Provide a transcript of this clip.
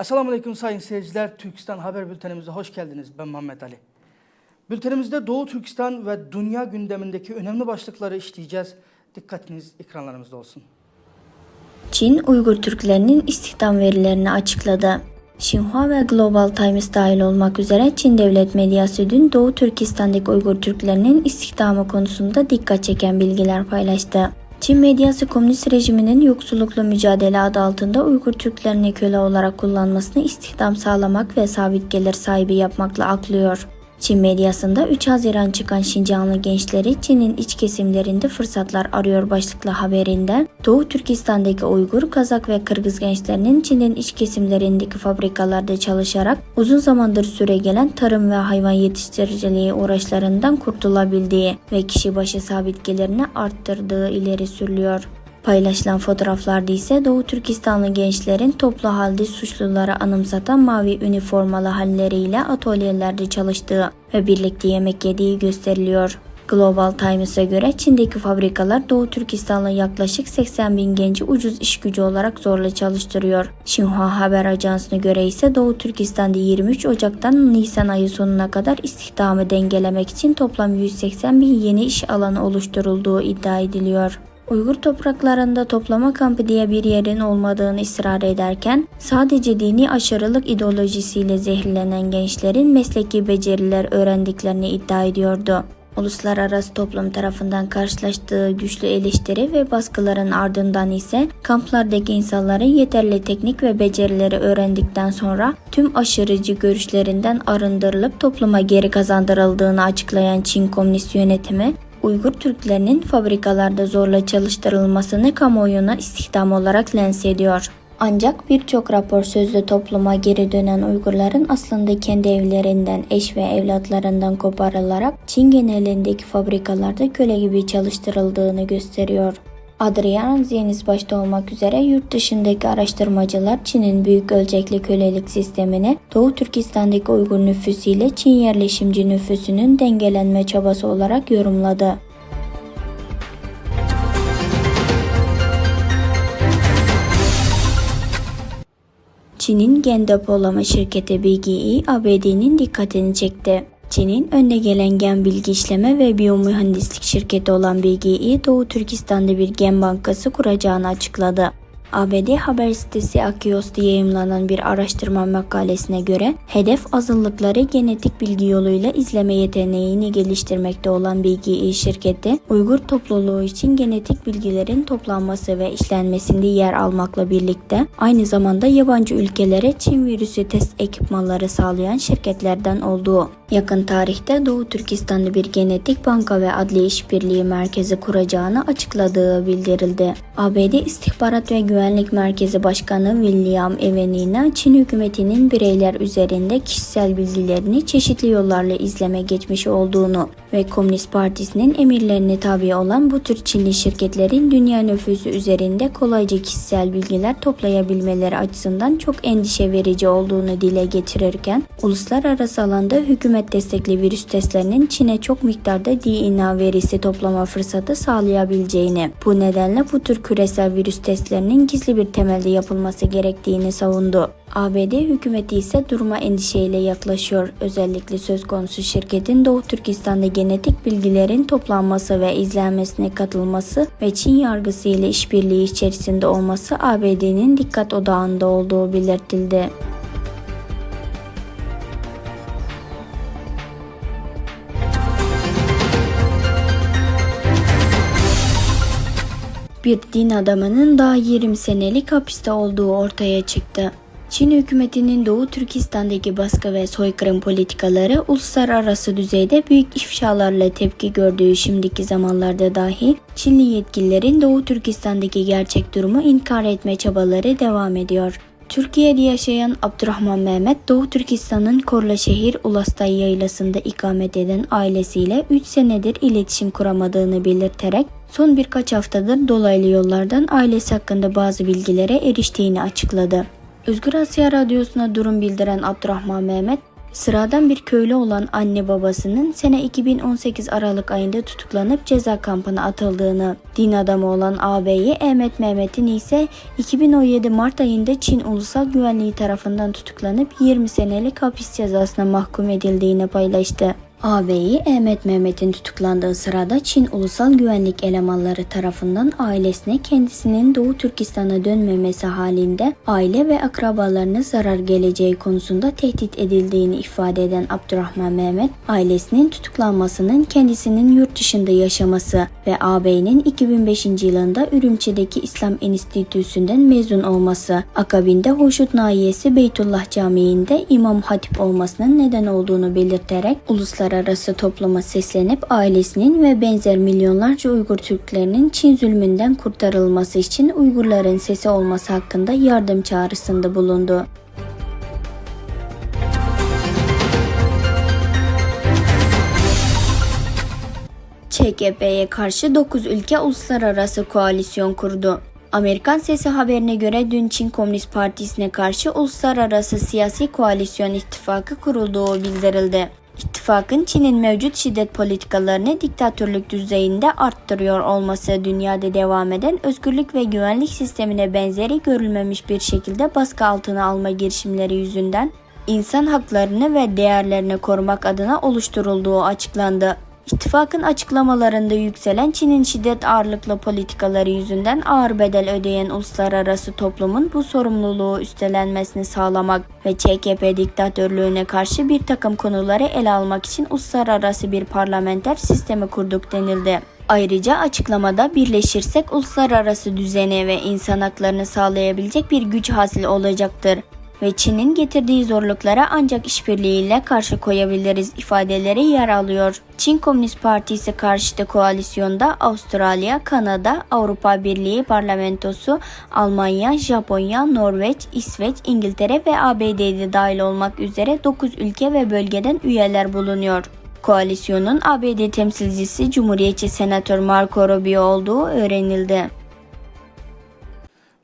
Esselamu Aleyküm sayın seyirciler. Türkistan Haber Bültenimize hoş geldiniz. Ben Muhammed Ali. Bültenimizde Doğu Türkistan ve dünya gündemindeki önemli başlıkları işleyeceğiz. Dikkatiniz ekranlarımızda olsun. Çin, Uygur Türklerinin istihdam verilerini açıkladı. Xinhua ve Global Times dahil olmak üzere Çin devlet medyası dün Doğu Türkistan'daki Uygur Türklerinin istihdamı konusunda dikkat çeken bilgiler paylaştı. Çin medyası komünist rejiminin yoksullukla mücadele adı altında Uygur Türklerini köle olarak kullanmasını istihdam sağlamak ve sabit gelir sahibi yapmakla aklıyor. Çin medyasında 3 Haziran çıkan Şincanlı gençleri Çin'in iç kesimlerinde fırsatlar arıyor başlıklı haberinde Doğu Türkistan'daki Uygur, Kazak ve Kırgız gençlerinin Çin'in iç kesimlerindeki fabrikalarda çalışarak uzun zamandır süre gelen tarım ve hayvan yetiştiriciliği uğraşlarından kurtulabildiği ve kişi başı sabit gelirini arttırdığı ileri sürülüyor. Paylaşılan fotoğraflarda ise Doğu Türkistanlı gençlerin toplu halde suçluları anımsatan mavi üniformalı halleriyle atölyelerde çalıştığı ve birlikte yemek yediği gösteriliyor. Global Times'a göre Çin'deki fabrikalar Doğu Türkistanlı yaklaşık 80 bin genci ucuz iş gücü olarak zorla çalıştırıyor. Xinhua haber ajansına göre ise Doğu Türkistan'da 23 Ocak'tan Nisan ayı sonuna kadar istihdamı dengelemek için toplam 180 bin yeni iş alanı oluşturulduğu iddia ediliyor. Uygur topraklarında toplama kampı diye bir yerin olmadığını ısrar ederken sadece dini aşırılık ideolojisiyle zehirlenen gençlerin mesleki beceriler öğrendiklerini iddia ediyordu. Uluslararası toplum tarafından karşılaştığı güçlü eleştiri ve baskıların ardından ise kamplardaki insanların yeterli teknik ve becerileri öğrendikten sonra tüm aşırıcı görüşlerinden arındırılıp topluma geri kazandırıldığını açıklayan Çin Komünist Yönetimi Uygur Türklerinin fabrikalarda zorla çalıştırılmasını kamuoyuna istihdam olarak lanse ediyor. Ancak birçok rapor sözlü topluma geri dönen Uygurların aslında kendi evlerinden, eş ve evlatlarından koparılarak Çin genelindeki fabrikalarda köle gibi çalıştırıldığını gösteriyor. Adrian Zeniz başta olmak üzere yurt dışındaki araştırmacılar Çin'in büyük ölçekli kölelik sistemini Doğu Türkistan'daki Uygur nüfusu ile Çin yerleşimci nüfusunun dengelenme çabası olarak yorumladı. Çin'in gen depolama şirketi BGE, ABD'nin dikkatini çekti. Çin'in önde gelen gen bilgi işleme ve biyomühendislik şirketi olan BGE, Doğu Türkistan'da bir gen bankası kuracağını açıkladı. ABD haber sitesi Axios'ta yayımlanan bir araştırma makalesine göre hedef azınlıkları genetik bilgi yoluyla izleme yeteneğini geliştirmekte olan BGE şirketi, Uygur topluluğu için genetik bilgilerin toplanması ve işlenmesinde yer almakla birlikte aynı zamanda yabancı ülkelere Çin virüsü test ekipmanları sağlayan şirketlerden olduğu. Yakın tarihte Doğu Türkistan'da bir genetik banka ve adli işbirliği merkezi kuracağını açıkladığı bildirildi. ABD İstihbarat ve Güvenlik Merkezi Başkanı William Evanina, Çin hükümetinin bireyler üzerinde kişisel bilgilerini çeşitli yollarla izleme geçmişi olduğunu ve Komünist Partisi'nin emirlerine tabi olan bu tür Çinli şirketlerin dünya nüfusu üzerinde kolayca kişisel bilgiler toplayabilmeleri açısından çok endişe verici olduğunu dile getirirken, uluslararası alanda hükümet destekli virüs testlerinin Çin'e çok miktarda DNA verisi toplama fırsatı sağlayabileceğini, bu nedenle bu tür küresel virüs testlerinin gizli bir temelde yapılması gerektiğini savundu. ABD hükümeti ise duruma endişeyle yaklaşıyor. Özellikle söz konusu şirketin Doğu Türkistan'da genetik bilgilerin toplanması ve izlenmesine katılması ve Çin yargısı ile işbirliği içerisinde olması ABD'nin dikkat odağında olduğu belirtildi. Bir din adamının daha 20 senelik hapiste olduğu ortaya çıktı. Çin hükümetinin Doğu Türkistan'daki baskı ve soykırım politikaları uluslararası düzeyde büyük ifşalarla tepki gördüğü şimdiki zamanlarda dahi Çinli yetkililerin Doğu Türkistan'daki gerçek durumu inkar etme çabaları devam ediyor. Türkiye'de yaşayan Abdurrahman Mehmet, Doğu Türkistan'ın Korlaşehir Ulastay Yaylası'nda ikamet eden ailesiyle 3 senedir iletişim kuramadığını belirterek son birkaç haftadır dolaylı yollardan ailesi hakkında bazı bilgilere eriştiğini açıkladı. Özgür Asya Radyosu'na durum bildiren Abdurrahman Mehmet, Sıradan bir köylü olan anne babasının sene 2018 Aralık ayında tutuklanıp ceza kampına atıldığını, din adamı olan ağabeyi Ahmet Mehmet'in ise 2017 Mart ayında Çin Ulusal Güvenliği tarafından tutuklanıp 20 senelik hapis cezasına mahkum edildiğini paylaştı. Ağabeyi Ahmet Mehmet'in tutuklandığı sırada Çin Ulusal Güvenlik elemanları tarafından ailesine kendisinin Doğu Türkistan'a dönmemesi halinde aile ve akrabalarına zarar geleceği konusunda tehdit edildiğini ifade eden Abdurrahman Mehmet, ailesinin tutuklanmasının kendisinin yurt dışında yaşaması ve ağabeyinin 2005 yılında Ürümçi'deki İslam Enstitüsü'nden mezun olması, akabinde Hoşut Nahiyesi Beytullah Camii'nde İmam Hatip olmasının neden olduğunu belirterek uluslararası topluma seslenip ailesinin ve benzer milyonlarca Uygur Türklerinin Çin zulmünden kurtarılması için Uygurların sesi olması hakkında yardım çağrısında bulundu. ÇKP'ye karşı 9 ülke uluslararası koalisyon kurdu. Amerikan Sesi haberine göre dün Çin Komünist Partisi'ne karşı uluslararası siyasi koalisyon ittifakı kurulduğu bildirildi. İttifakın Çin'in mevcut şiddet politikalarını diktatörlük düzeyinde arttırıyor olması dünyada devam eden özgürlük ve güvenlik sistemine benzeri görülmemiş bir şekilde baskı altına alma girişimleri yüzünden insan haklarını ve değerlerini korumak adına oluşturulduğu açıklandı. İttifakın açıklamalarında yükselen Çin'in şiddet ağırlıklı politikaları yüzünden ağır bedel ödeyen uluslararası toplumun bu sorumluluğu üstlenmesini sağlamak ve ÇKP diktatörlüğüne karşı bir takım konuları ele almak için uluslararası bir parlamenter sistemi kurduk denildi. Ayrıca açıklamada birleşirsek uluslararası düzeni ve insan haklarını sağlayabilecek bir güç hasıl olacaktır ve Çin'in getirdiği zorluklara ancak işbirliğiyle karşı koyabiliriz ifadeleri yer alıyor. Çin Komünist Partisi karşıtı koalisyonda Avustralya, Kanada, Avrupa Birliği Parlamentosu, Almanya, Japonya, Norveç, İsveç, İngiltere ve ABD'de dahil olmak üzere 9 ülke ve bölgeden üyeler bulunuyor. Koalisyonun ABD temsilcisi Cumhuriyetçi Senatör Marco Rubio olduğu öğrenildi.